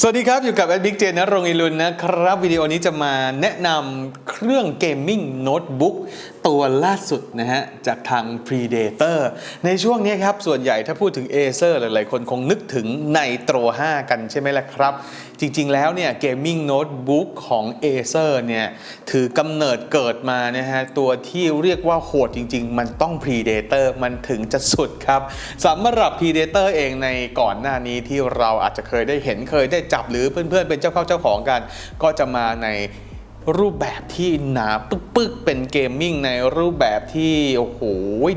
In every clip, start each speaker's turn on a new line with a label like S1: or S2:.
S1: สวัสดีครับ อยู่กับแอดบิ๊กเจนนรงอิลุนนะครับ วิดีโอนี้จะมาแนะนำเครื่องเกมมิ่งโน้ตบุ๊กตัวล่าสุดนะฮะ จากทาง Predator ในช่วงนี้ครับ ส่วนใหญ่ถ้าพูดถึง Acer หลาย ๆ คนคงนึกถึงในโตร5 กันใช่ไหมล่ะครับ จริง ๆ แล้วเนี่ยเกมมิ่งโน้ตบุ๊กของ Acer เนี่ย ถือกำเนิดเกิดมานะฮะ ตัวที่เรียกว่าโหดจริง ๆ มันต้อง Predator มันถึงจะสุดครับสำหรับ Predator เองในก่อนหน้านี้ที่เราอาจจะเคยได้เห็นเคยได้จับหรือเพื่อน ๆ เป็นเจ้าเข้าเจ้าของกัน ก็จะมาใน รูปแบบที่หนาปึ๊กๆ เป็นเกมมิ่งในรูปแบบที่ โอ้โห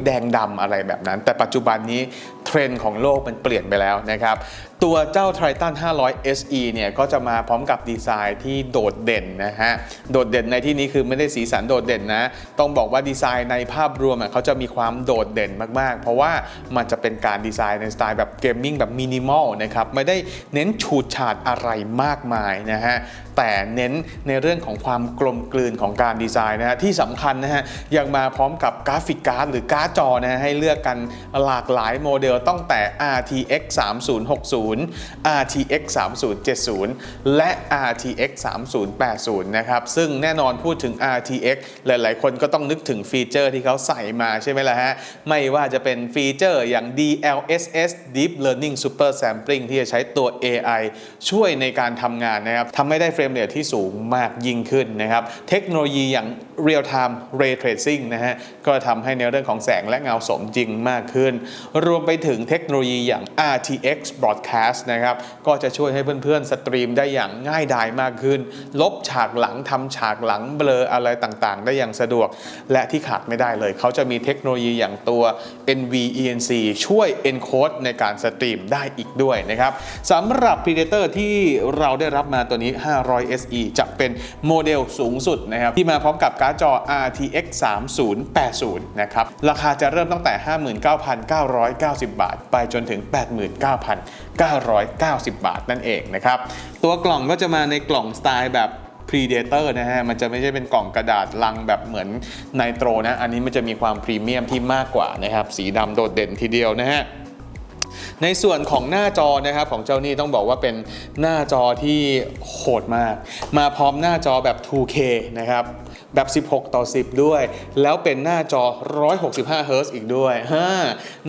S1: แดงดำอะไรแบบนั้น แต่ปัจจุบันนี้เทรนด์ของโลกมันเปลี่ยนไปแล้วนะครับ ตัวเจ้า Triton 500 SE เนี่ยก็จะมาพร้อมกับดีไซน์ที่โดดเด่นนะฮะ โดดเด่นในที่นี้คือไม่ได้สีสันโดดเด่นนะ ต้องบอกว่าดีไซน์ในภาพรวมเขาจะมีความโดดเด่นมากๆ เพราะว่ามันจะเป็นการดีไซน์ในสไตล์แบบเกมมิ่งแบบมินิมอลนะครับ ไม่ได้เน้นฉูดฉาดอะไรมากมายนะฮะ แต่เน้นในเรื่องของความกลมกลืนของการดีไซน์นะฮะ ที่สำคัญนะฮะยังมาพร้อมกับกราฟิกการ์ดหรือการ์ดจอนะฮะให้เลือกกันหลากหลายโมเดลตั้งแต่ RTX 3060 RTX 3070 และ RTX 3080 นะครับ ซึ่งแน่นอนพูดถึง RTX หลาย ๆ คนก็ต้องนึกถึงฟีเจอร์ที่เขาใส่มาใช่ไหมล่ะฮะ ไม่ว่าจะเป็นฟีเจอร์อย่าง DLSS Deep Learning Super Sampling ที่จะใช้ตัว AI ช่วยในการทำงานนะครับทำให้ได้เฟรมเรทที่สูงมากยิ่งขึ้นนะครับ เทคโนโลยีอย่าง Real Time Ray Tracing นะฮะ ก็ทำให้ในเรื่องของแสงและเงาสมจริงมากขึ้น รวมไปถึงเทคโนโลยีอย่าง RTX Broadcast นะครับ ก็จะช่วยให้เพื่อนๆ สตรีมได้อย่างง่ายดายมากขึ้น ลบฉากหลังทำฉากหลังเบลออะไรต่างๆ ได้อย่างสะดวก และที่ขาดไม่ได้เลย เขาจะมีเทคโนโลยีอย่างตัว NVENC ช่วย encode ในการสตรีมได้อีกด้วยนะครับสำหรับ Predator ที่เราได้รับมาตัวนี้ 500 SE จะเป็นโมเดลสูงสุดนะครับที่มาพร้อมกับการ์ดจอ RTX 3080 นะครับ ราคาจะเริ่มตั้งแต่ 59,990บาท ไปจนถึง 89,990 บาทนั่นเองนะครับ ตัวกล่องก็จะมาในกล่องสไตล์แบบ Predator นะฮะ มันจะไม่ใช่เป็นกล่องกระดาษลังแบบเหมือนไนโตรนะ อันนี้มันจะมีความพรีเมียมที่มากกว่านะครับ สีดำโดดเด่นทีเดียวนะฮะในส่วนของหน้าจอนะครับของเจ้านี่ต้องบอกว่าเป็นหน้าจอที่โหดมาก มาพร้อมหน้าจอแบบ 2K นะครับ แบบ 16 ต่อ 10 ด้วย แล้วเป็นหน้าจอ 165เฮิร์ซอีกด้วยฮ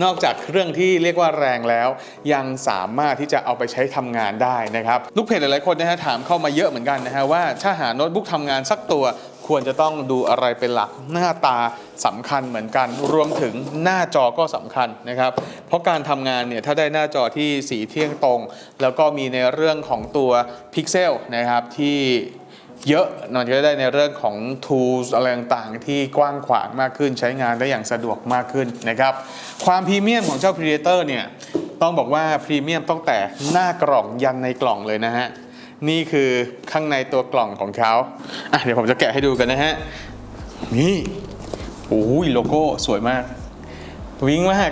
S1: นอกจากเครื่องที่เรียกว่าแรงแล้ว ยังสามารถที่จะเอาไปใช้ทำงานได้นะครับ ลูกเพจหลายๆคนนะฮะถามเข้ามาเยอะเหมือนกันนะฮะว่าถ้าหาโน้ตบุ๊กทำงานสักตัวควรจะต้องดูอะไรเป็นหลักหน้าตาสำคัญเหมือนกัน รวมถึงหน้าจอก็สำคัญนะครับ เพราะการทำงานเนี่ยถ้าได้หน้าจอที่สีเที่ยงตรง แล้วก็มีในเรื่องของตัวพิกเซลนะครับที่ เยอะนอนจะได้ในเรื่องของ tools อะไรต่างๆ ที่กว้างขวางมากขึ้นใช้งานได้อย่างสะดวกมากขึ้นนะครับ ความพรีเมียมของเจ้า Predator เนี่ยต้องบอกว่าพรีเมียมตั้งแต่หน้ากล่องยันในกล่องเลยนะฮะ นี่คือข้างในตัวกล่องของเขาอะเดี๋ยวผมจะแกะให้ดูกันนะฮะ นี่โอ้ยโลโก้สวยมาก วิ่งมาก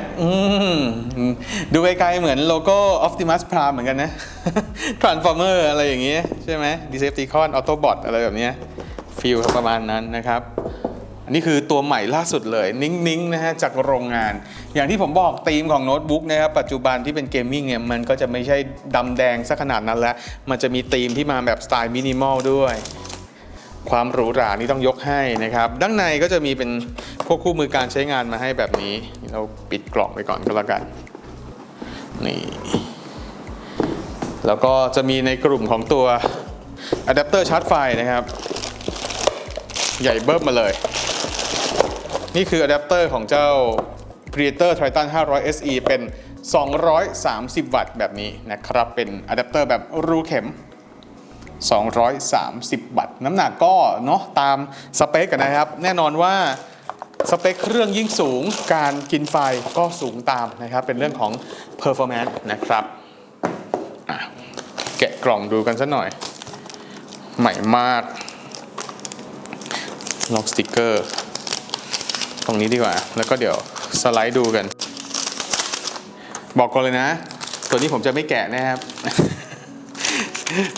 S1: ดูไกลๆเหมือนโลโก้ Optimus Prime เหมือนกันนะ Transformer อะไรอย่างเงี้ยใช่ไหม Decepticon Autobot อะไรแบบเนี้ยฟีลประมาณนั้นนะครับ อันนี้คือตัวใหม่ล่าสุดเลย นิ่งๆนะฮะจากโรงงาน อย่างที่ผมบอกธีมของโน้ตบุ๊กนะครับปัจจุบันที่เป็นเกมมิ่งเนี่ยมันก็จะไม่ใช่ดำแดงซะขนาดนั้นแล้ว มันจะมีธีมที่มาแบบสไตล์มินิมอลด้วยความหรูหรานี่ต้องยกให้นะครับ ด้านในก็จะมีเป็นพวกคู่มือการใช้งานมาให้แบบนี้ เราปิดกล่องไปก่อนก็แล้วกันนี่แล้วก็จะมีในกลุ่มของตัวอะแดปเตอร์ชาร์จไฟนะครับ ใหญ่เบิ้มมาเลย นี่คืออะแดปเตอร์ของเจ้า Predator Triton 500 SE เป็น 230 วัตต์แบบนี้นะครับ เป็นอะแดปเตอร์แบบรูเข็ม 230 วัตต์ น้ำหนักก็เนาะตามสเปคกันนะครับ แน่นอนว่า สเปคเครื่องยิ่งสูงการกินไฟก็สูงตามนะครับ เป็นเรื่องของ performance นะครับแกะกล่องดูกันสักหน่อย ใหม่มากล็อกสติกเกอร์ ตรงนี้ดีกว่า แล้วก็เดี๋ยวสไลด์ดูกัน บอกก่อนเลยนะ ตัวนี้ผมจะไม่แกะนะครับ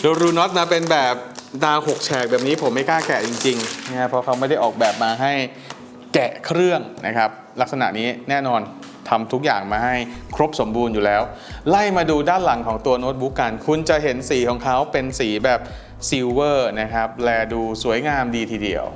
S1: โดรูน็อตมาเป็นแบบดาวหกแฉกแบบนี้ผมไม่กล้าแกะจริงๆนะเพราะเขาไม่ได้ออกแบบมาให้ แกะเครื่องนะครับ ลักษณะนี้แน่นอนทำทุกอย่างมาให้ครบสมบูรณ์อยู่แล้ว ไล่มาดูด้านหลังของตัวโน้ตบุ๊กกัน คุณจะเห็นสีของเขาเป็นสีแบบซิลเวอร์นะครับ แลดูสวยงามดีทีเดียว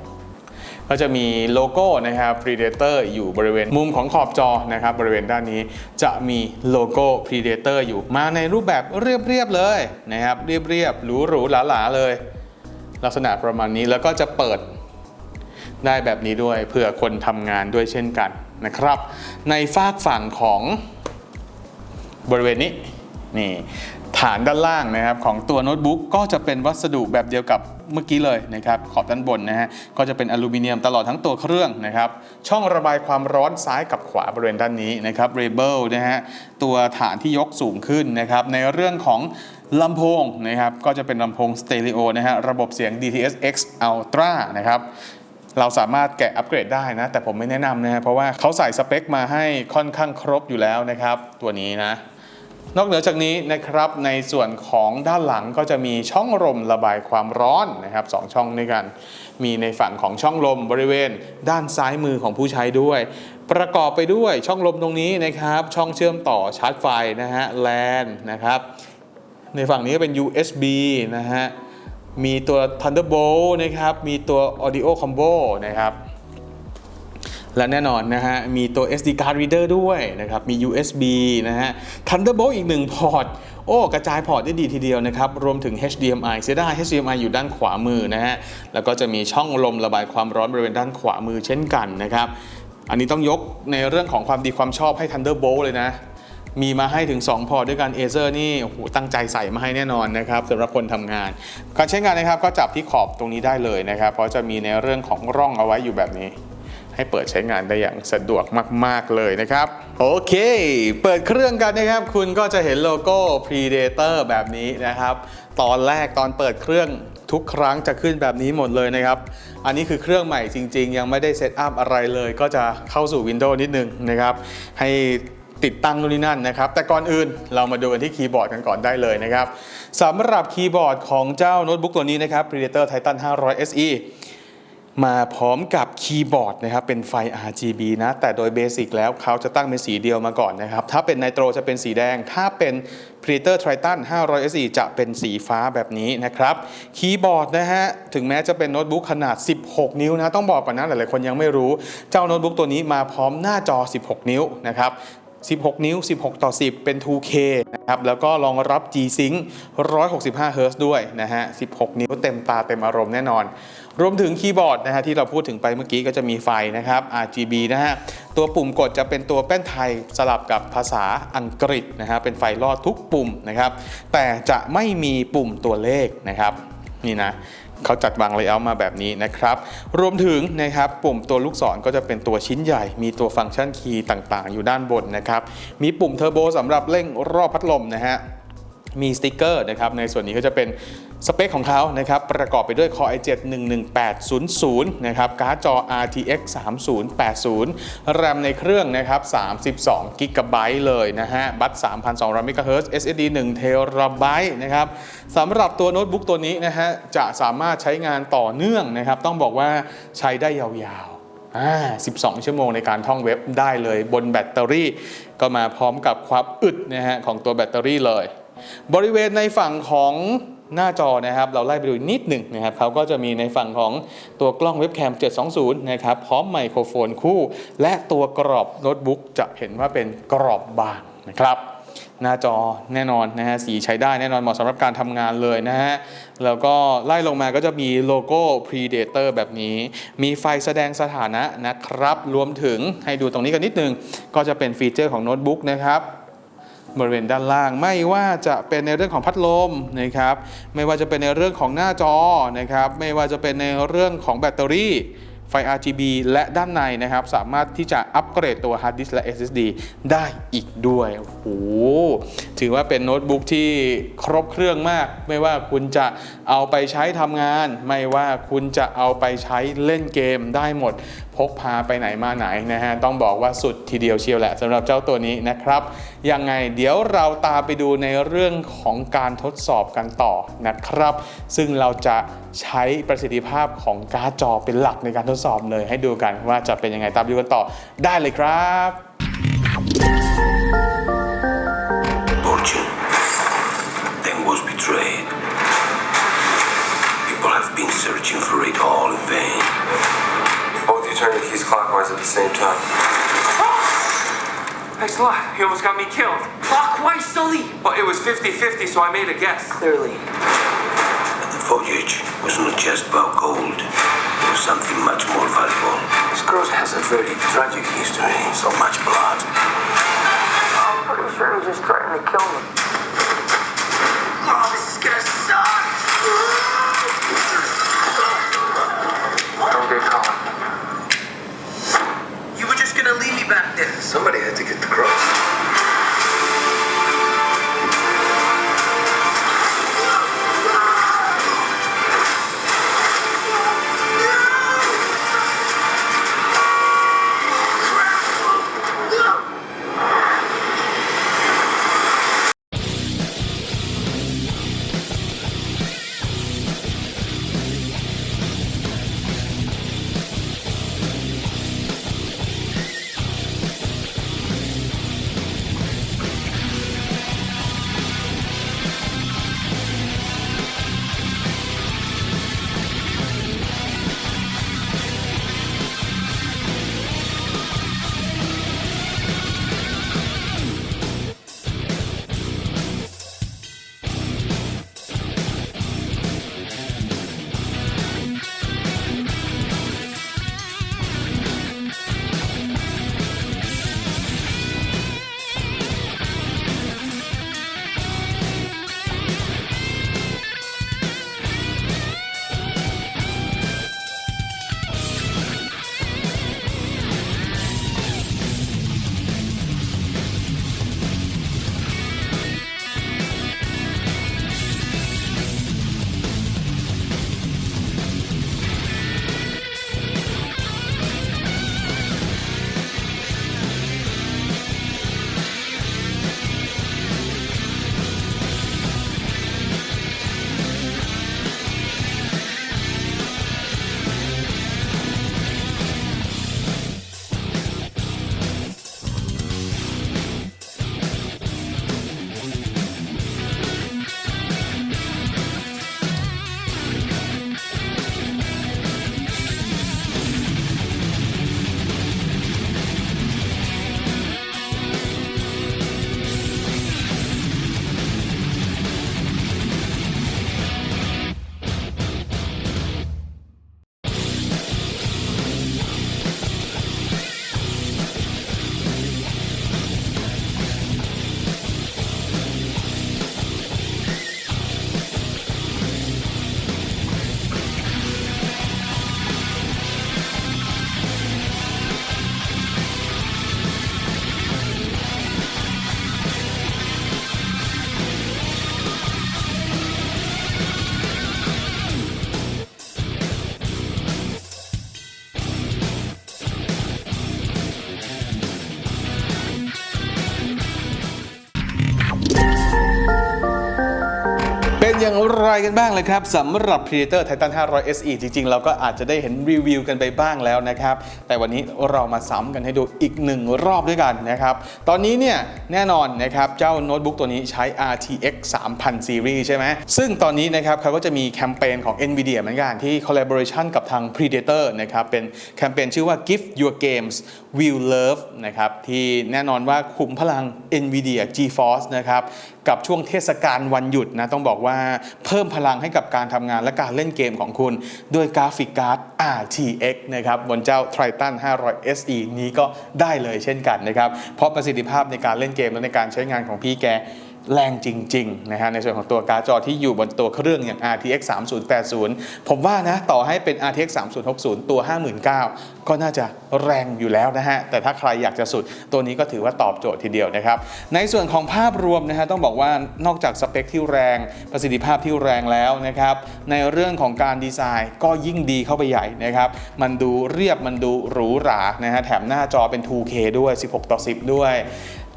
S1: ก็จะมีโลโก้นะครับ Predator อยู่บริเวณมุมของขอบจอนะครับ บริเวณด้านนี้จะมีโลโก้ Predator อยู่มาในรูปแบบเรียบๆเลยนะครับ เรียบๆหรูๆหลาๆเลย ลักษณะประมาณนี้แล้วก็จะเปิด ได้แบบนี้ด้วยเพื่อคนทำงานด้วยเช่นกันนะครับ ในฝากฝั่งของบริเวณนี้นี่ฐานด้านล่างนะครับของตัวโน้ตบุ๊กก็จะเป็นวัสดุแบบเดียวกับเมื่อกี้เลยนะครับขอบด้านบนนะฮะก็จะเป็นอลูมิเนียมตลอดทั้งตัวเครื่องนะครับช่องระบายความร้อนซ้ายกับขวาบริเวณด้านนี้นะครับเรเบิลนะฮะตัวฐานที่ยกสูงขึ้นนะครับในเรื่องของลำโพงนะครับก็จะเป็นลำโพงสเตอริโอนะฮะระบบเสียง DTS-X Ultra นะครับ เราสามารถแกะอัปเกรดได้นะ แต่ผมไม่แนะนำนะฮะเพราะว่าเขาใส่สเปคมาให้ค่อนข้างครบอยู่แล้วนะครับ ตัวนี้นะ นอกเหนือจากนี้นะครับในส่วนของด้านหลังก็จะมีช่องลมระบายความร้อนนะครับสองช่องด้วยกัน มีในฝั่งของช่องลมบริเวณ ด้านซ้ายมือของผู้ใช้ด้วย ประกอบไปด้วยช่องลมตรงนี้นะครับ ช่องเชื่อมต่อชาร์จไฟนะฮะ LAN นะครับในฝั่งนี้ก็เป็น USB นะฮะ มีตัว Thunderbolt นะครับ มีตัว Audio Combo นะครับ และแน่นอนนะฮะ มีตัว SD card reader ด้วยนะครับ มี USB นะฮะ Thunderbolt อีกหนึ่งพอร์ต โอ้ กระจายพอร์ตได้ดีทีเดียวนะครับ รวมถึง HDMI เสียดาย HDMI อยู่ด้านขวามือนะฮะ แล้วก็จะมีช่องลมระบายความร้อนบริเวณด้านขวามือเช่นกันนะครับ อันนี้ต้องยกในเรื่องของความดีความชอบให้ Thunderbolt เลยนะ มีมาให้ถึง 2 พอร์ตด้วยกัน a อ e r นี่โอ้โหตั้งใจใส่มาให้แน่นอนนะครับสำหรับคนทำงาน การใช้งานนะครับก็จับที่ขอบตรงนี้ได้เลยนะครับ เพราะจะมีในเรื่องของร่องเอาไว้อยู่แบบนี้ ให้เปิดใช้งานได้อย่างสะดวกมาก ๆ เลยนะครับ โอเค เปิดเครื่องกันนะครับ คุณก็จะเห็นโลโก้ Predator แบบนี้นะครับ ตอนแรกตอนเปิดเครื่องทุกครั้งจะขึ้นแบบนี้หมดเลยนะครับ อันนี้คือเครื่องใหม่จริง ๆ ยังไม่ได้เซตอัพอะไรเลย ก็จะเข้าสู่ Windows นิดนึงนะครับ ให้ ติดตั้งนู่นนี่นั่นนะครับ แต่ก่อนอื่นเรามาดูกันที่คีย์บอร์ดกันก่อนได้เลยนะครับสำหรับคีย์บอร์ดของเจ้าโน้ตบุ๊กตัวนี้นะครับ Predator Titan 500 SE มาพร้อมกับคีย์บอร์ดนะครับเป็นไฟ RGB นะแต่โดยเบสิกแล้วเขาจะตั้งเป็นสีเดียวมาก่อนนะครับ ถ้าเป็นไนโตรจะเป็นสีแดง ถ้าเป็น Predator Triton 500 SE จะเป็นสีฟ้าแบบนี้นะครับ คีย์บอร์ดนะฮะ ถึงแม้จะเป็นโน้ตบุ๊กขนาด 16 นิ้วนะ ต้องบอกก่อนนะ หลายๆคนยังไม่รู้ เจ้าโน้ตบุ๊กตัวนี้มาพร้อมหน้าจอ 16 นิ้วนะครับ 16 นิ้ว 16 ต่อ 10 เป็น 2K นะครับ แล้วก็รองรับ G-Sync 165 Hz ด้วยนะฮะ 16 นิ้วเต็มตาเต็มอารมณ์แน่นอน รวมถึงคีย์บอร์ดนะฮะที่เราพูดถึงไปเมื่อกี้ก็จะมีไฟนะครับ RGB นะฮะ ตัวปุ่มกดจะเป็นตัวแป้นไทยสลับกับภาษาอังกฤษนะฮะ เป็นไฟลอดทุกปุ่มนะครับ แต่จะไม่มีปุ่มตัวเลขนะครับ นี่นะ เขาจัดวางเลเยอร์มาแบบนี้นะครับ รวมถึงนะครับปุ่มตัวลูกศรก็จะเป็นตัวชิ้นใหญ่ มีตัวฟังก์ชันคีย์ต่างๆ อยู่ด้านบนนะครับ มีปุ่มเทอร์โบสำหรับเร่งรอบพัดลมนะฮะ มีสติกเกอร์นะครับในส่วนนี้ก็จะเป็นสเปคของเขานะครับประกอบไปด้วย Core i7 11800นะครับการ์ดจอ RTX 3080แรมในเครื่องนะครับ32 g b เลยนะฮะบัต3,200 MHz SSD 1เทราไบต์นะครับสำหรับตัวโน้ตบุ๊กตัวนี้นะฮะจะสามารถใช้งานต่อเนื่องนะครับต้องบอกว่าใช้ได้ยาวๆอ่า12 ชั่วโมงในการท่องเว็บได้เลยบนแบตเตอรี่ ก็มาพร้อมกับความอึดนะฮะของตัวแบตเตอรี่เลย บริเวณในฝั่งของหน้าจอนะครับเราไล่ไปดูนิดหนึ่งนะครับเขาก็จะมีในฝั่งของตัวกล้องเว็บแคม 720 นะครับพร้อมไมโครโฟนคู่ และตัวกรอบโน้ตบุ๊กจะเห็นว่าเป็นกรอบบางนะครับ หน้าจอแน่นอนนะฮะสีใช้ได้แน่นอนเหมาะสำหรับการทำงานเลยนะฮะ แล้วก็ไล่ลงมาก็จะมีโลโก้ Predator แบบนี้ มีไฟแสดงสถานะนะครับ รวมถึงให้ดูตรงนี้กันนิดนึง ก็จะเป็นฟีเจอร์ของโน้ตบุ๊กนะครับ บริเวณด้านล่าง ไม่ว่าจะเป็นในเรื่องของพัดลมนะครับ ไม่ว่าจะเป็นในเรื่องของหน้าจอนะครับ ไม่ว่าจะเป็นในเรื่องของแบตเตอรี่ไฟ RGB และด้านในนะครับ สามารถที่จะอัปเกรดตัวฮาร์ดดิสก์และ SSD ได้อีกด้วย โอ้โห ถือว่าเป็นโน้ตบุ๊กที่ครบเครื่องมาก ไม่ว่าคุณจะเอาไปใช้ทำงาน ไม่ว่าคุณจะเอาไปใช้เล่นเกมได้หมด พกพาไปไหนมาไหนนะฮะต้องบอกว่าสุดทีเดียวเชียวแหละสำหรับเจ้าตัวนี้นะครับยังไงเดี๋ยวเราตามไปดูในเรื่องของการทดสอบกันต่อนะครับ ซึ่งเราจะใช้ประสิทธิภาพของการ์ดจอเป็นหลักในการทดสอบเลย ให้ดูกันว่าจะเป็นยังไงตามดูกันต่อได้เลยครับ
S2: Fortune then was betrayed at the same time.
S3: Thanks a lot. He almost got me killed. Clockwise, Sully. Well, it was 50-50, so I made a guess.
S4: Clearly.
S5: But the voyage was not just about gold. It was something much more valuable. This cross has a very tragic history. So much blood.
S4: I'm pretty sure he just threatened to kill me.
S1: กันบ้างเลยครับสำหรับ Predator Titan 500 SE จริง ๆ เราก็อาจจะได้เห็นรีวิวกันไปบ้างแล้วนะครับ แต่วันนี้เรามาซ้ำกันให้ดูอีกหนึ่งรอบด้วยกันนะครับ ตอนนี้เนี่ยแน่นอนนะครับ เจ้าโน้ตบุ๊กตัวนี้ใช้ RTX 3000 Series ใช่ไหม ซึ่งตอนนี้นะครับเขาก็จะมีแคมเปญของ NVIDIA เหมือนกันที่ collaboration กับทาง Predator นะครับ เป็นแคมเปญชื่อว่า Give Your Games Will Love นะครับที่แน่นอนว่าคุมพลัง NVIDIA GeForce นะครับกับช่วงเทศกาลวันหยุดนะต้องบอกว่าเพิ่มพลังให้กับการทำงานและการเล่นเกมของคุณ ด้วยกราฟิกการ์ด RTX นะครับบนเจ้า Triton 500 SE นี้ก็ได้เลยเช่นกันนะครับ เพราะประสิทธิภาพในการเล่นเกมและในการใช้งานของพี่แก แรงจริงๆนะฮะในส่วนของตัวการ์ดจอที่อยู่บนตัวเครื่องอย่าง RTX 3080 ผมว่านะต่อให้เป็น RTX 3060 ตัว 59,000 ก็น่าจะแรงอยู่แล้วนะฮะ แต่ถ้าใครอยากจะสุดตัวนี้ก็ถือว่าตอบโจทย์ทีเดียวนะครับ ในส่วนของภาพรวมนะฮะต้องบอกว่านอกจากสเปคที่แรง ประสิทธิภาพที่แรงแล้วนะครับ ในเรื่องของการดีไซน์ก็ยิ่งดีเข้าไปใหญ่นะครับ มันดูเรียบมันดูหรูหรานะฮะแถมหน้าจอเป็น 2K ด้วย 16 ต่อ 10 ด้วย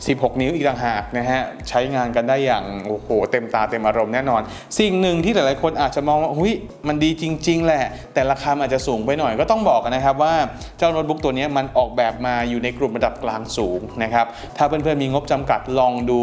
S1: 16 นิ้วอีกต่างหากนะฮะใช้งานกันได้อย่างโอ้โหเต็มตาเต็มอารมณ์แน่นอน สิ่งหนึ่งที่หลายๆคนอาจจะมองว่าหุยมันดีจริง ๆ แหละ แต่ราคาอาจจะสูงไปหน่อยก็ต้องบอกนะครับว่าเจ้าโน้ตบุ๊กตัวนี้มันออกแบบมาอยู่ในกลุ่มระดับกลางสูงนะครับถ้าเพื่อนๆมีงบจำกัดลองดู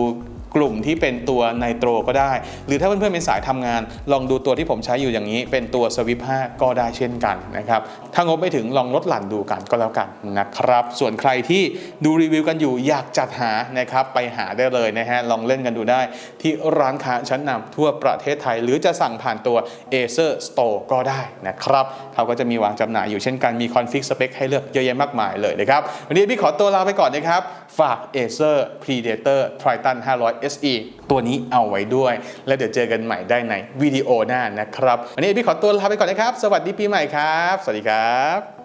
S1: กลุ่มที่เป็นตัวไนโตรก็ได้ หรือถ้าเพื่อนๆเป็นสายทำงาน ลองดูตัวที่ผมใช้อยู่อย่างนี้ เป็นตัวสวิป5ก็ได้เช่นกันนะครับถ้างบไม่ถึงลองลดหลั่นดูกันก็แล้วกันนะครับ ส่วนใครที่ดูรีวิวกันอยู่อยากจัดหานะครับไปหาได้เลยนะฮะลองเล่นกันดูได้ ที่ร้านค้าชั้นนำทั่วประเทศไทย หรือจะสั่งผ่านตัว Acer Store ก็ได้นะครับเขาก็จะมีวางจำหน่ายอยู่เช่นกันมีคอนฟิกสเปคให้เลือกเยอะแยะมากมายเลยนะครับวันนี้พี่ขอตัวลาไปก่อนนะครับฝาก Acer Predator Triton 500 SE ตัวนี้เอาไว้ด้วย แล้วเดี๋ยวเจอกันใหม่ได้ในวิดีโอหน้านะครับ วันนี้พี่ขอตัวลาไปก่อนนะครับ สวัสดีปีใหม่ครับ สวัสดีครับ